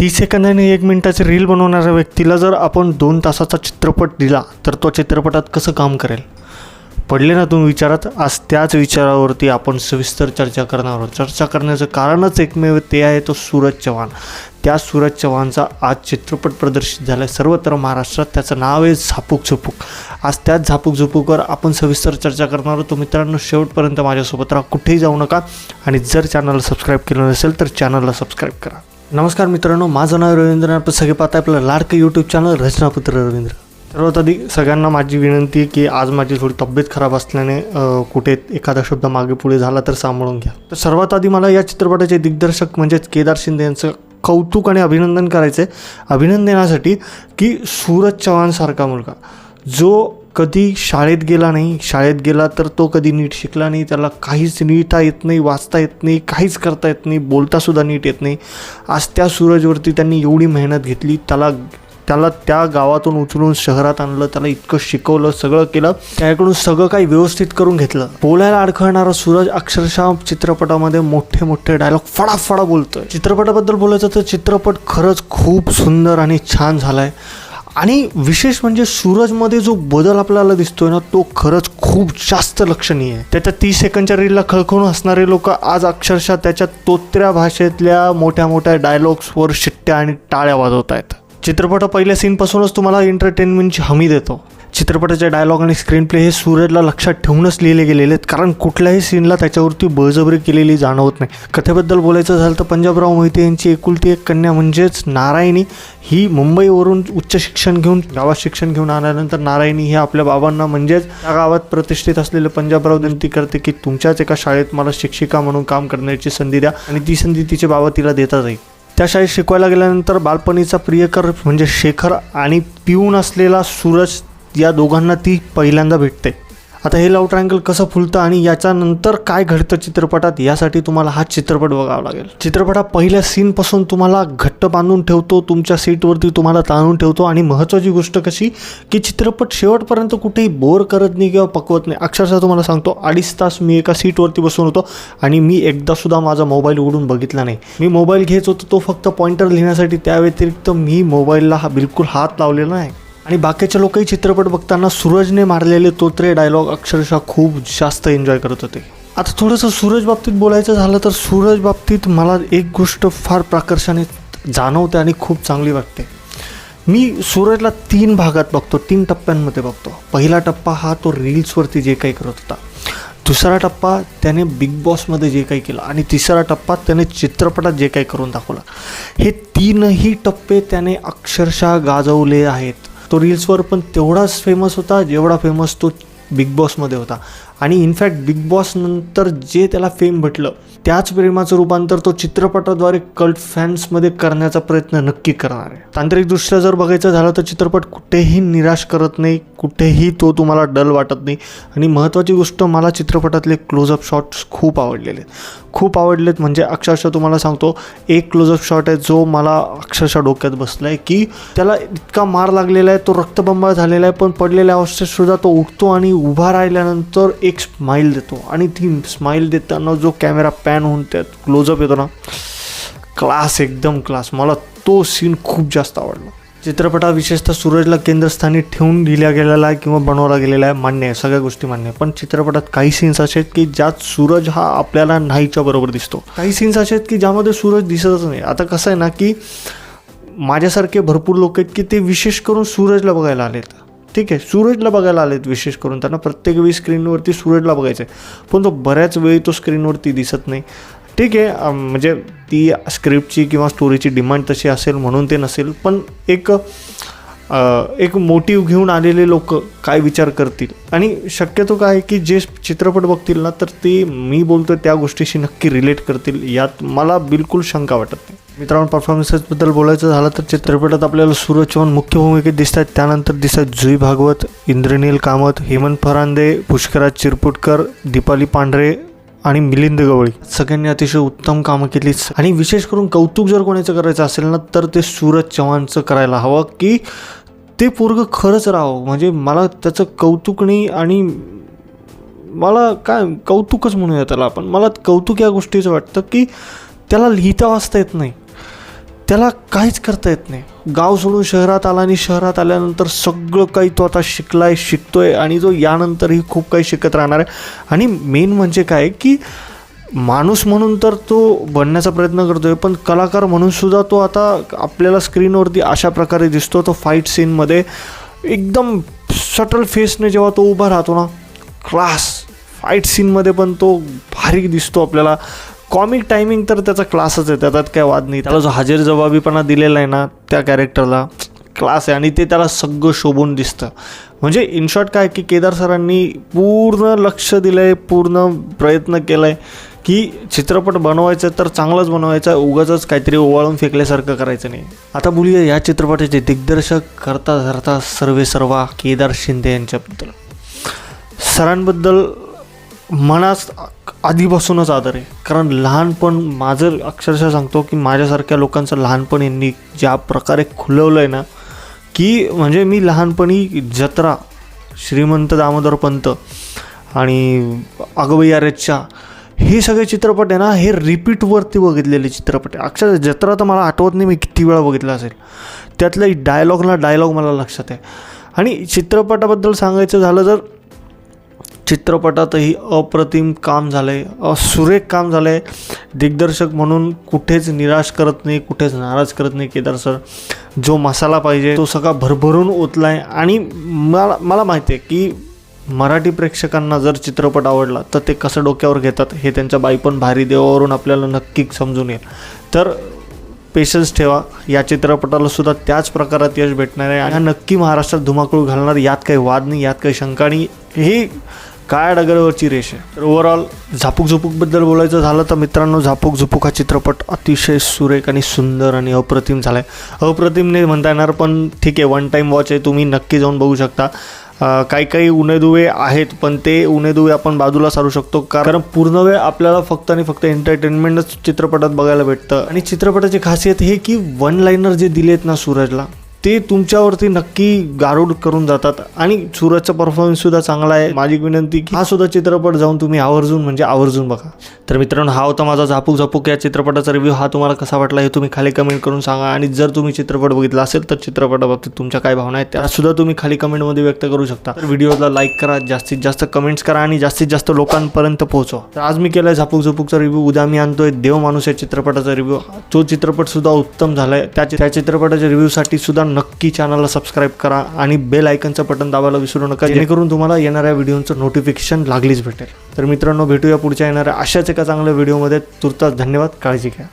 तीस सेकंदाने एक मिनिटाचे रील बनवणाऱ्या व्यक्तीला जर आपण दोन तासाचा चित्रपट दिला तर तो चित्रपटात कसं काम करेल? पडले ना तुम्ही विचारात? आज त्याच विचारावरती आपण सविस्तर चर्चा करणार आहोत. चर्चा करण्याचं कारणच एकमेव ते आहे तो सूरज चव्हाण. त्या सूरज चव्हाणचा आज चित्रपट प्रदर्शित झाला आहे सर्वत्र महाराष्ट्रात. त्याचं नाव आहे झापूक झुपूक. आज त्याच झापूक झुपूकवर आपण सविस्तर चर्चा करणार आहोत. तो मित्रांनो शेवटपर्यंत माझ्यासोबत राहा. कुठेही जाऊ नका. आणि जर चॅनलला सबस्क्राईब केलं नसेल तर चॅनलला सबस्क्राईब करा. नमस्कार मित्रांनो माझं नाव रवींद्र आपण सगळे पाहता आपलं लाडकं यूट्यूब चॅनल रचनापुत्र रवींद्र. सर्वात आधी सगळ्यांना माझी विनंती आहे की आज माझी थोडी तब्येत खराब असल्याने कुठे एखादा शब्द मागे पुढे झाला तर सांभाळून घ्या. तर सर्वात आधी मला या चित्रपटाचे दिग्दर्शक म्हणजेच केदार शिंदे यांचं कौतुक आणि अभिनंदन करायचं आहे अभिनंदनासाठी की सूरज चव्हाणसारखा मुलगा जो कधी शाळेत गेला नाही शाळेत गेला तर तो कधी नीट शिकला नाही त्याला काहीच लिहिता येत नाही वाचता येत नाही काहीच करता येत नाही बोलतासुद्धा नीट येत नाही. आज त्या सूरजवरती त्यांनी एवढी मेहनत घेतली त्याला त्याला त्या गावातून उचलून शहरात आणलं त्याला इतकं शिकवलं सगळं केलं त्याकडून सगळं काही व्यवस्थित करून घेतलं. बोलायला अडखळणारा सूरज अक्षरशः चित्रपटामध्ये मोठे मोठे डायलॉग फडाफडा बोलतोय. चित्रपटाबद्दल बोलायचं तर चित्रपट खरंच खूप सुंदर आणि छान झालाय. आणि विशेष म्हणजे सूरजमध्ये जो बदल आपल्याला दिसतोय ना तो खरंच खूप जास्त लक्षणीय आहे. त्याच्या तीस सेकंडच्या रीलला खळखळून असणारे लोक आज अक्षरशः त्याच्या तोत्र्या भाषेतल्या मोठ्या मोठ्या डायलॉग्सवर शिट्ट्या आणि टाळ्या वाजवत आहेत चित्रपट पहिल्या सीनपासूनच तुम्हाला एंटरटेनमेंटची हमी देतो. चित्रपटाचे डायलॉग आणि स्क्रीनप्ले हे सूरजला लक्षात ठेवूनच लिहिले गेलेले आहेत. कारण कुठल्याही सीनला त्याच्यावरती बळजबरी केलेली जाणवत नाही. कथेबद्दल बोलायचं झालं तर पंजाबराव मोहिते यांची एकुलती एक कन्या म्हणजेच नारायणी ही मुंबईवरून उच्च शिक्षण घेऊन गावात शिक्षण घेऊन आल्यानंतर नारायणी हे आपल्या बाबांना म्हणजेच त्या गावात प्रतिष्ठित असलेले पंजाबराव विनंती करते की तुमच्याच एका शाळेत मला शिक्षिका म्हणून काम करण्याची संधी द्या आणि ती संधी तिचे बाबा तिला देता जाईल त्या शाळेत शिकवायला गेल्यानंतर बालपणीचा प्रियकर म्हणजे शेखर आणि पिऊन असलेला सूरज या दोघांना ती पहिल्यांदा भेटते. आता हे लव ट्रायंगल कसं फुलतं आणि याच्यानंतर काय घडतं चित्रपटात यासाठी तुम्हाला हा चित्रपट बघावा लागेल. चित्रपटात पहिल्या सीनपासून तुम्हाला घट्ट बांधून ठेवतो तुमच्या सीटवरती तुम्हाला ताणून ठेवतो आणि महत्त्वाची गोष्ट कशी की चित्रपट शेवटपर्यंत कुठेही बोर करत नाही किंवा पकवत नाही. अक्षरशः तुम्हाला सांगतो अडीच तास मी एका सीटवरती बसून होतो आणि मी एकदासुद्धा माझा मोबाईल उघडून बघितला नाही. मी मोबाईल घेत होतो तो फक्त पॉइंटर लिहिण्यासाठी. त्या व्यतिरिक्त मी मोबाईलला हा बिलकुल हात लावलेला नाही. आणि बाकीचे लोकही चित्रपट बघताना सूरजने मारलेले तोत्रे डायलॉग अक्षरशः खूप जास्त एन्जॉय करत होते. आता थोडंसं सूरज बाबतीत बोलायचं झालं तर सूरज बाबतीत मला एक गोष्ट फार प्रकर्षाने जाणवते आणि खूप चांगली वाटते. मी सूरजला तीन भागात बघतो तीन टप्प्यांमध्ये बघतो. पहिला टप्पा हा तो रील्सवरती जे काही करत होता. दुसरा टप्पा त्याने बिग बॉसमध्ये जे काही केलं आणि तिसरा टप्पा त्याने चित्रपटात जे काही करून दाखवलं. हे तीनही टप्पे त्याने अक्षरशः गाजवले आहेत. तो रील्सवर पण तेवढाच फेमस होता जेवढा फेमस तो बिग बॉसमध्ये होता. आणि इनफॅक्ट बिग बॉसनंतर जे त्याला फेम भेटलं त्याच प्रेमाचं रूपांतर तो चित्रपटाद्वारे कल्ट फॅन्समध्ये करण्याचा प्रयत्न नक्की करणार आहे. तांत्रिकदृष्ट्या जर बघायचं झालं तर चित्रपट कुठेही निराश करत नाही कुठेही तो तुम्हाला डल वाटत नाही. आणि महत्त्वाची गोष्ट मला चित्रपटातले क्लोजअप शॉट्स खूप आवडलेले आहेत. खूप आवडलेत म्हणजे अक्षरशः तुम्हाला सांगतो एक क्लोजअप शॉट आहे जो मला अक्षरशः डोक्यात बसला आहे की त्याला इतका मार लागलेला आहे तो रक्तबंबाळ झालेला आहे पण पडलेल्या अवस्थेत सुद्धा तो उठतो आणि उभा राहिल्यानंतर एक स्माईल देतो. आणि ती स्माईल देताना जो कॅमेरा पॅन होऊन त्यात क्लोजअप येतो ना क्लास एकदम क्लास मला तो सीन खूप जास्त आवडला. चित्रपटा विशेषतः सूरजला केंद्रस्थानी ठेवून लिहिला गेलेला आहे किंवा बनवला गेलेला आहे मान्य आहे सगळ्या गोष्टी मान्य आहे. पण चित्रपटात काही सीन्स असे आहेत की ज्यात सूरज हा आपल्याला नाहीच्या बरोबर दिसतो. काही सीन्स असे आहेत की ज्यामध्ये सूरज दिसतच नाही. आता कसं आहे ना की माझ्यासारखे भरपूर लोक आहेत की ते विशेष करून सूरजला बघायला आलेत. ठीक आहे सूरजला बघायला आलेत विशेष करून. त्यांना प्रत्येक वेळी स्क्रीनवरती सूरजला बघायचं आहे पण तो बऱ्याच वेळी तो स्क्रीनवरती दिसत नाही. ठीक आहे म्हणजे ती स्क्रिप्टची किंवा स्टोरीची डिमांड तशी असेल म्हणून ते नसेल पण एक एक मोटिव्ह घेऊन आलेले लोक काय विचार करतील? आणि शक्यतो काय आहे की जे चित्रपट बघतील ना तर ते मी बोलतो त्या गोष्टीशी नक्की रिलेट करतील यात मला बिलकुल शंका वाटत नाही. मित्रांनो परफॉर्मन्सेसबद्दल बोलायचं झालं तर चित्रपटात आपल्याला सूरज चव्हाण मुख्य भूमिकेत दिसतात त्यानंतर दिसतात जुई भागवत इंद्रनील कामत हेमंत फरांदे पुष्कराज चिरपुटकर दीपाली पांढरे आणि मिलिंद गवळी. सगळ्यांनी अतिशय उत्तम कामं केली. आणि विशेष करून कौतुक जर कोणाचं करायचं असेल ना तर ते सूरज चव्हाणचं करायला हवं की ते पोरगं खरंच राहावं म्हणजे मला त्याचं कौतुक नाही आणि मला काय कौतुकच म्हणूया त्याला आपण. मला कौतुक या गोष्टीचं वाटतं की त्याला लिहिता वाचता येत नाही. त्याला काहीच करता येत नाही. गाव सोडून शहरात आला आणि शहरात आल्यानंतर सगळं काही तो आता शिकलाय शिकतोय आणि जो यानंतरही खूप काही शिकत राहणार आहे. आणि मेन म्हणजे काय की माणूस म्हणून तर तो बनण्याचा प्रयत्न करतोय पण कलाकार म्हणून सुद्धा तो आता आपल्याला स्क्रीनवरती अशा प्रकारे दिसतो. तो फाईट सीनमध्ये एकदम सटल फेसने जेव्हा तो उभा राहतो ना क्लास फाईट सीनमध्ये पण तो भारी दिसतो आपल्याला. कॉमिक टायमिंग तर त्याचा क्लासच आहे त्याच्यात काय वाद नाही. त्याला जो हजेर जबाबीपणा दिलेला आहे ना त्या कॅरेक्टरला क्लास आहे आणि ते त्याला सगळं शोभून दिसतं. म्हणजे इन शॉर्ट काय की केदार सरांनी पूर्ण लक्ष दिलं आहे पूर्ण प्रयत्न केला आहे की चित्रपट बनवायचं तर चांगलंच बनवायचं उगाच काहीतरी ओवाळून फेकल्यासारखं करायचं नाही. आता बोलूया या चित्रपटाचे दिग्दर्शक करता धरता सर्वे सर्वा केदार शिंदे यांच्याबद्दल. सरांबद्दल मनास आधीपासूनच आदर आहे. कारण लहानपण माझं अक्षरशः सांगतो की माझ्यासारख्या लोकांचं लहानपण यांनी ज्या प्रकारे खुलवलं आहे ना की म्हणजे मी लहानपणी जत्रा श्रीमंत दामोदर पंत आणि अगबई अरेच्या हे सगळे चित्रपट आहे ना हे रिपीटवरती बघितलेले चित्रपट आहे. अक्षरशः जत्रा तर मला आठवत नाही मी किती वेळा बघितलं असेल. त्यातल्या डायलॉगला डायलॉग मला लक्षात आहे. आणि चित्रपटाबद्दल सांगायचं झालं तर चित्रपटातही अप्रतिम काम झालं आहे सुरेख काम झालं आहे दिग्दर्शक म्हणून कुठेच निराश करत नाही कुठेच नाराज करत नाही केदार सर. जो मसाला पाहिजे तो सगळा भरभरून ओतला आहे आणि मला मला माहिती आहे की मराठी प्रेक्षकांना जर चित्रपट आवडला तर ते कसं डोक्यावर घेतात हे त्यांच्या बाईपण भारी देवावरून आपल्याला नक्की समजून येईल. तर पेशन्स ठेवा. या चित्रपटाला सुद्धा त्याच प्रकारात यश भेटणार आहे आणि हा नक्की महाराष्ट्रात धुमाकूळ घालणार यात काही वाद नाही यात काही शंका नाही. ही काळ्या डगरवरची रेष आहे. तर ओव्हरऑल झापूक झुपूकबद्दल बोलायचं झालं तर मित्रांनो झापूक झुपूक हा चित्रपट अतिशय सुरेख आणि सुंदर आणि अप्रतिम झाला आहे अप्रतिम नाही म्हणता येणार पण ठीक आहे वन टाईम वॉच आहे तुम्ही नक्की जाऊन बघू शकता. काही काही उणेदुवे आहेत पण ते उणेदुवे आपण बाजूला सारू शकतो. कारण पूर्ण वेळ आपल्याला फक्त आणि फक्त एंटरटेनमेंटच चित्रपटात बघायला भेटतं. आणि चित्रपटाची खासियत हे की वन लाईनर जे दिलेत ना सूरजला ते तुमच्यावरती नक्की गारूड करून जातात. आणि सूरजचा परफॉर्मन्स सुद्धा चांगला आहे. माझी विनंती की हा सुद्धा चित्रपट जाऊन तुम्ही आवर्जून म्हणजे आवर्जून बघा. तर मित्रांनो हा होता माझा झापूक झापूक या चित्रपटाचा रिव्ह्यू हा तुम्हाला कसा वाटला हे तुम्ही खाली कमेंट करून सांगा. आणि जर तुम्ही चित्रपट बघितला असेल तर चित्रपटाबाबतीत तुमच्या काय भावना आहेत त्या सुद्धा तुम्ही खाली कमेंटमध्ये व्यक्त करू शकता. तर व्हिडिओला लाईक करा जास्तीत जास्त कमेंट्स करा आणि जास्तीत जास्त लोकांपर्यंत पोहोचवा. तर आज मी केलाय झापूक झपूकचा रिव्ह्यू उद्या मी आणतोय देव माणूस या चित्रपटाचा रिव्ह्यू तो चित्रपट सुद्धा उत्तम झालाय. आहे त्या चित्रपटाच्या रिव्ह्यूसाठी सुद्धा नक्की चॅनलला सबस्क्राईब करा आणि बेल आयकनचं बटन दाबायला विसरू नका. जेणेकरून तुम्हाला येणाऱ्या व्हिडिओचं नोटिफिकेशन लागलीच भेटेल. तर मित्रांनो भेटूया पुढच्या येणाऱ्या अशाच एका चांगल्या व्हिडिओमध्ये तुर्तास धन्यवाद. काळजी घ्या.